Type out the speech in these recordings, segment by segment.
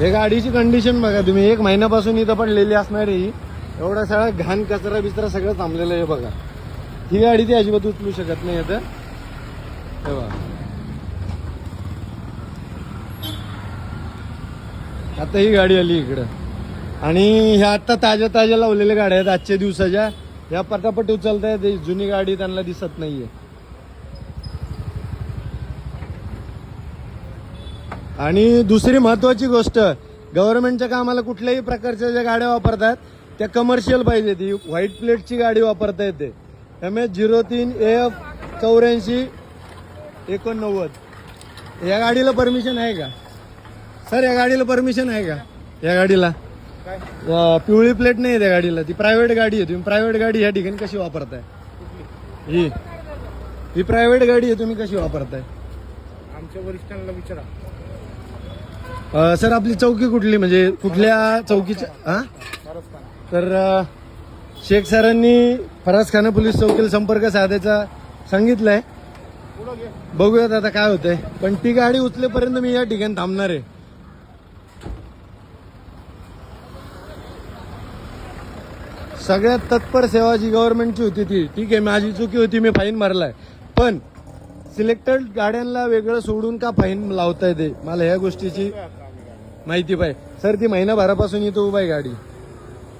हे गाडीची कंडिशन बघा तुम्ही एक महिन्यापासून इथं पडलेली असणार ही. एवढा सगळा घाण कचरा बिचरा सगळं थांबलेलं आहे बघा. ही गाडी ती अजिबात उचलू शकत नाही आता. हे बघा. आता ही गाडी आली इकडं. आणि ह्या आता ताज्या ताज्या लावलेल्या गाड्या आहेत आजच्या दिवसाच्या. ह्या पटापट उचलत आहेत जुनी गाडी त्यांना दिसत नाहीये. आणि दुसरी महत्वाची गोष्ट गव्हर्नमेंटच्या कामाला कुठल्याही प्रकारच्या ज्या गाड्या वापरतात त्या कमर्शियल पाहिजे ती. व्हाईट प्लेटची गाडी वापरता येते. एम एच झिरो तीन एफ चौऱ्याऐंशी एकोणनव्वद. या गाडीला परमिशन आहे का? सर या गाडीला परमिशन आहे का? या गाडीला? पिवळी प्लेट नाही आहे त्या गाडीला. ती प्रायव्हेट गाडी आहे. तुम्ही प्रायव्हेट गाडी या ठिकाणी कशी वापरताय? ही. ही प्रायव्हेट गाडी आहे तुम्ही कशी वापरताय? आमच्या वरिष्ठांना विचारा. सर आपली चौकी कुठली? म्हणजे कुठल्या चौकीच्या हा तर शेख सरांनी फराज खाना पोलीस चौकीला संपर्क साधायचा सांगितलंय. बघूयात आता काय होतंय. पण ती गाडी उचलेपर्यंत मी या ठिकाणी थांबणार आहे. सगळ्यात तत्पर सेवा जी गव्हर्नमेंटची होती ती. ठीक आहे माझी चुकी होती मी फाईन मारलाय. पण सिलेक्टेड गाड्यांना वेगळं सोडून का फाईन लावता येते मला ह्या गोष्टीची माहिती पाहिजे सर ती महिनाभरापासून इथं उभा आहे गाडी.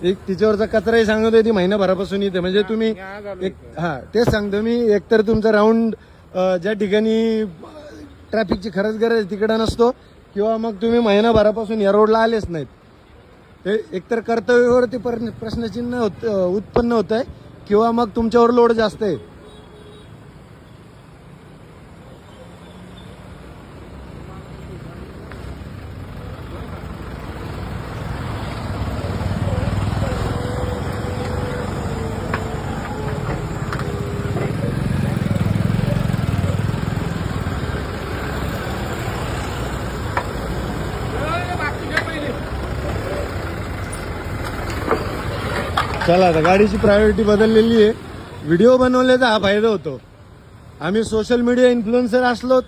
एक तिच्यावरचा कचराही सांगत होती महिनाभरापासून इथे. म्हणजे तुम्ही एक हा तेच सांगतो मी. एकतर तुमचा राऊंड ज्या ठिकाणी ट्रॅफिकची खरंच गरज आहे तिकडं नसतो. किंवा मग तुम्ही महिनाभरापासून या रोडला आलेच नाहीत. ते एकतर कर्तव्यावरती पर- प्रश्नचिन्ह उत्पन्न होत आहे किंवा मग तुमच्यावर लोड जास्त आहे. चला आता गाडीची प्रायोरिटी बदललेली आहे. व्हिडिओ बनवल्याचा हा फायदा होतो. आम्ही सोशल मीडिया इन्फ्लुएन्सर असलो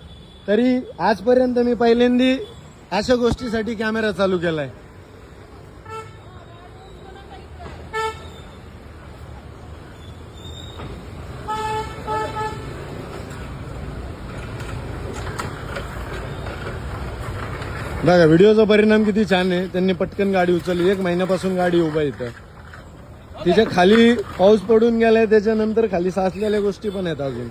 तरी आजपर्यंत मी पहिल्यांदी अशा गोष्टीसाठी कॅमेरा चालू केलाय. बघा व्हिडिओचा परिणाम किती छान आहे. त्यांनी पटकन गाडी उचलली. एक महिन्यापासून गाडी उभा इथं. तिच्या खाली पाऊस पडून गेलाय त्याच्यानंतर खाली साचलेल्या गोष्टी पण आहेत अजून.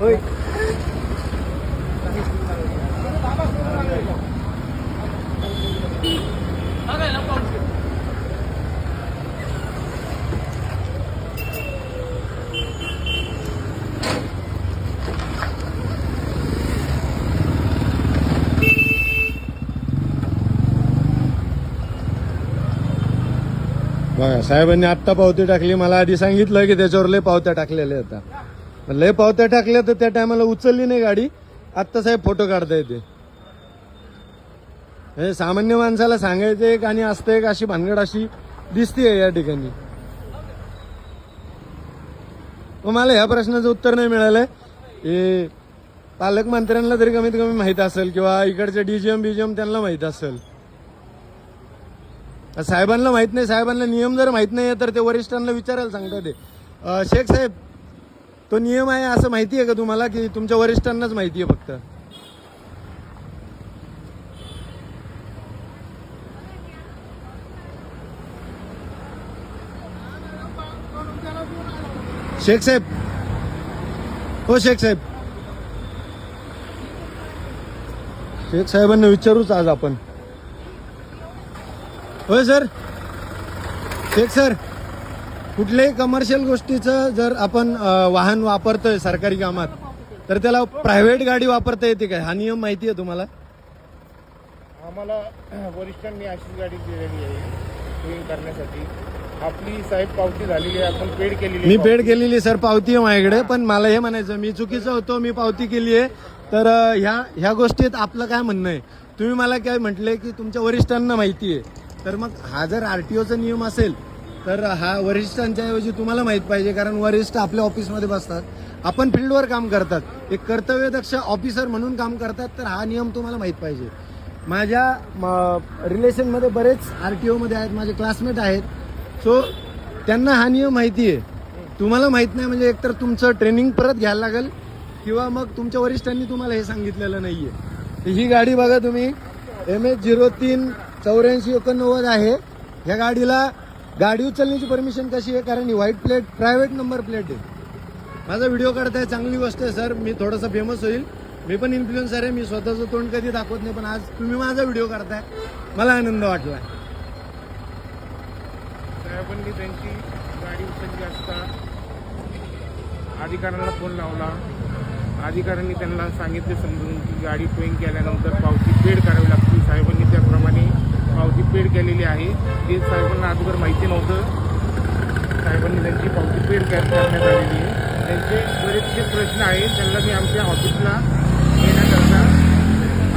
होय. बघा साहेबांनी आत्ता पावती टाकली मला आधी सांगितलं की त्याच्यावर लय पावत्या टाकलेल्या होत्या लय पावत्या टाकल्या तर त्या टायमाला उचलली नाही गाडी. आत्ता साहेब फोटो काढता येते हे सामान्य माणसाला सांगायचं एक आणि असतं एक अशी भानगड अशी दिसते या ठिकाणी. मग मला ह्या प्रश्नाचं उत्तर नाही मिळालंय. हे पालकमंत्र्यांना तरी कमीत कमी माहीत असेल किंवा इकडचे डीजीएम बीजीएम त्यांना माहीत असेल. साहेबांना माहीत नाही साहेबांना नियम जर माहीत नाही तर ते वरिष्ठांना विचारायला सांगतात ते. शेख साहेब तो नियम आहे असं माहिती आहे का तुम्हाला की तुमच्या वरिष्ठांनाच माहिती आहे फक्त? शेख साहेब. हो शेख साहेब. शेख साहेबांना विचारूच आज आपण. होय सर. शेख सर. कुठल्याही कमर्शियल गोष्टीचं जर आपण वाहन वापरतोय सरकारी कामात तर त्याला प्रायव्हेट गाडी वापरता येते काय? हा नियम माहिती आहे तुम्हाला? आम्हाला वरिष्ठांनी अशी गाडी दिलेली आहे. क्लीन करण्यासाठी. आपली साहेब पावती झालेली आहे. आपण पेड केलेली मी पेड केलेली सर. पावती आहे माझ्याकडे. पण मला हे म्हणायचं मी चुकीचं होतो मी पावती केली आहे. तर ह्या ह्या गोष्टीत आपलं काय म्हणणं आहे? तुम्ही मला काय म्हटले की तुमच्या वरिष्ठांना माहिती आहे. तर मग हा जर आर टी ओचा नियम असेल तर हा वरिष्ठांच्या ऐवजी तुम्हाला माहीत पाहिजे कारण वरिष्ठ आपल्या ऑफिसमध्ये बसतात. आपण फील्डवर काम करतात. एक कर्तव्यदक्ष ऑफिसर म्हणून काम करतात तर हा नियम तुम्हाला माहीत पाहिजे. माझ्या रिलेशनमध्ये बरेच आर टी ओमध्ये आहेत माझे क्लासमेट आहेत. सो त्यांना हा नियम माहिती आहे. तुम्हाला माहीत नाही म्हणजे एकतर तुमचं ट्रेनिंग परत घ्यायला लागेल किंवा मग तुमच्या वरिष्ठांनी तुम्हाला हे सांगितलेलं नाही आहे ही गाडी बघा तुम्ही. एम एच झिरो तीन चौऱ्याऐंशी एकोणनव्वद आहे. ह्या गाडीला गाडी उचलण्याची परमिशन कशी आहे? कारण ही white plate private number plate आहे. माझा व्हिडिओ काढताय चांगली गोष्ट आहे सर मी थोडंसं फेमस होईल. मी पण इन्फ्लुएन्सर आहे. मी स्वतःचं तोंड कधी दाखवत नाही पण आज तुम्ही माझा व्हिडिओ काढताय. मला आनंद वाटला साहेबांनी त्यांची गाडी उचलली असता अधिकाऱ्यांना फोन लावला. अधिकाऱ्यांनी त्यांना सांगितले समजून की गाडी टोईंग केल्यानंतर पावती पेड करावी लागते. साहेबांनी त्याप्रमाणे पावती पेड केलेली आहे. ते साहेबांना अगोदर माहिती नव्हतं. साहेबांनी त्यांची पावती पेड कर- करण्यात आलेली आहे. त्यांचे बरेचसे प्रश्न आहेत. त्यांना मी आमच्या ऑफिसला येण्याकरता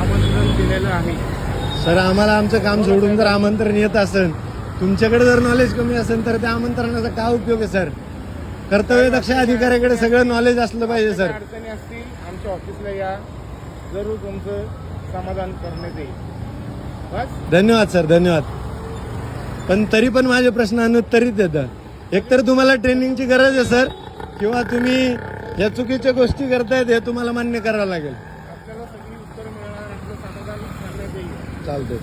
आमंत्रण दिलेलं आहे. सर आम्हाला आमचं काम सोडून जर आमंत्रण येत असेल तुमच्याकडे जर नॉलेज कमी असेल तर त्या आमंत्रणाचा काय उपयोग आहे सर? कर्तव्यदक्ष अधिकाऱ्याकडे सगळं नॉलेज असलं पाहिजे सर. अडचणी असतील आमच्या ऑफिसला या. जरूर तुमचं समाधान करण्यात येईल. धन्यवाद सर धन्यवाद. पण तरी पण माझे प्रश्न अनुत्तरित येतात. एकतर तुम्हाला ट्रेनिंगची गरज आहे सर किंवा तुम्ही या चुकीच्या गोष्टी करतायत हे तुम्हाला मान्य करावं लागेल. चालतंय.